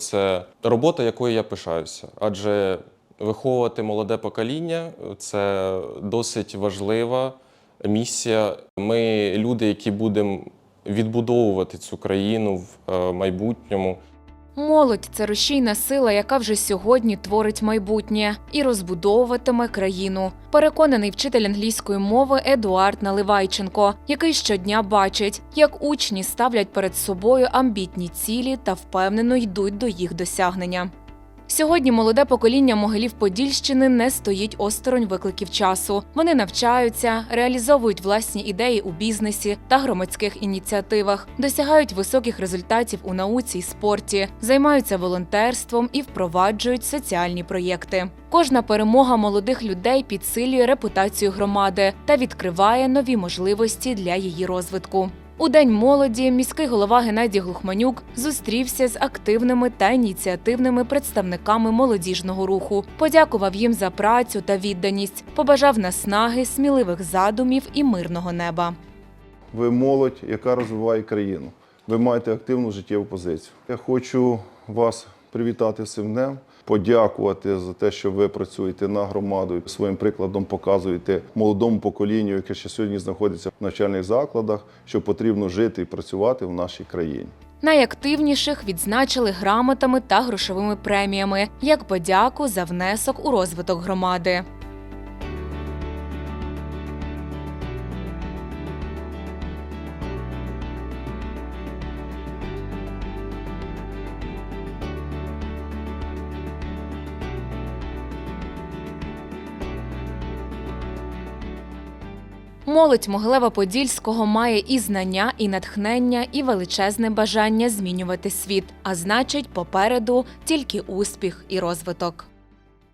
це робота, якою я пишаюся. Адже виховувати молоде покоління це досить важлива місія. Ми люди, які будемо відбудовувати цю країну в е, майбутньому. Молодь це рушійна сила, яка вже сьогодні творить майбутнє і розбудовуватиме країну. Переконаний вчитель англійської мови Едуард Наливайченко, який щодня бачить, як учні ставлять перед собою амбітні цілі та впевнено йдуть до їх досягнення. Сьогодні молоде покоління могилів Подільщини не стоїть осторонь викликів часу. Вони навчаються, реалізовують власні ідеї у бізнесі та громадських ініціативах, досягають високих результатів у науці й спорті, займаються волонтерством і впроваджують соціальні проєкти. Кожна перемога молодих людей підсилює репутацію громади та відкриває нові можливості для її розвитку. У День молоді міський голова Геннадій Глухманюк зустрівся з активними та ініціативними представниками молодіжного руху, подякував їм за працю та відданість, побажав наснаги, сміливих задумів і мирного неба. Ви молодь, яка розвиває країну. Ви маєте активну життєву позицію. Я хочу вас привітати з цим днем, подякувати за те, що ви працюєте на громаду своїм прикладом показуєте молодому поколінню, яке ще сьогодні знаходиться в навчальних закладах, що потрібно жити і працювати в нашій країні. Найактивніших відзначили грамотами та грошовими преміями як подяку за внесок у розвиток громади. Молодь Могилева-Подільського має і знання, і натхнення, і величезне бажання змінювати світ. А значить, попереду тільки успіх і розвиток.